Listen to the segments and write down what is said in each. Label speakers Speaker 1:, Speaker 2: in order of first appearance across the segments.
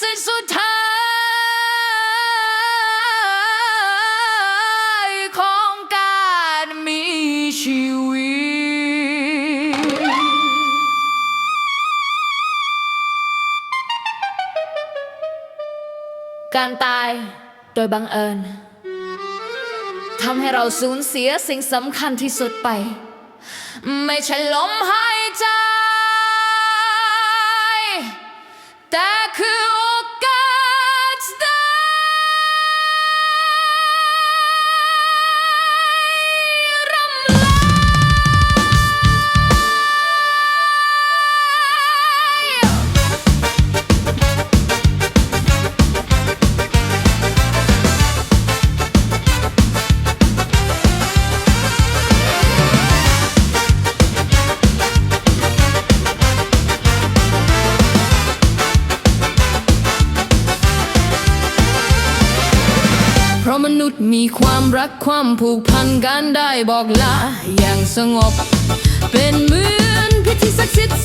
Speaker 1: สิ้นสุดท้ายของการมีชีวิต การตายโดยบังเอิญทำให้เราสูญเสียสิ่งสำคัญที่สุดไป ไม่ใช่ลมหายใจ แต่คือ มีความรักความผูกพันกันได้บอกลาอย่างสงบ เป็นเหมือนพิธีศักดิ์สิทธิ์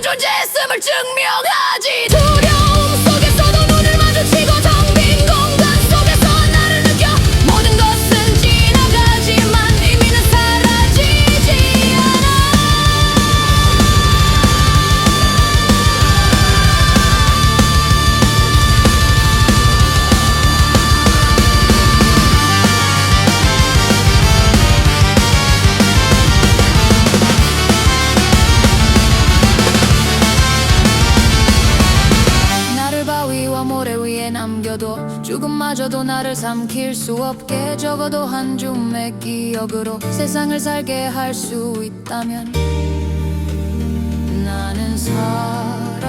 Speaker 1: 존재했음을 증명하지 마저도 나를 삼킬 수 없게 적어도 한 줌의 기억으로 세상을 살게 할 수 있다면 나는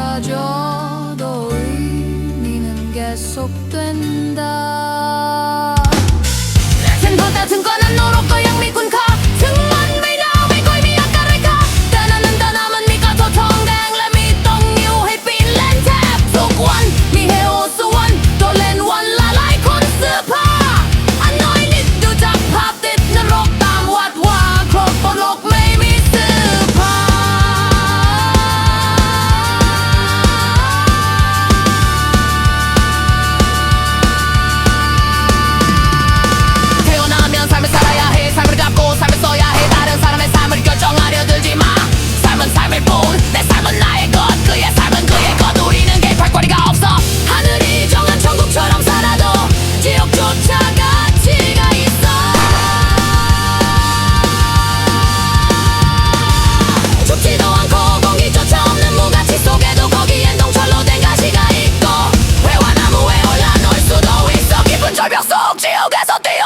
Speaker 1: 사라져도 의미는 계속된다. me assulte, eu que sou tio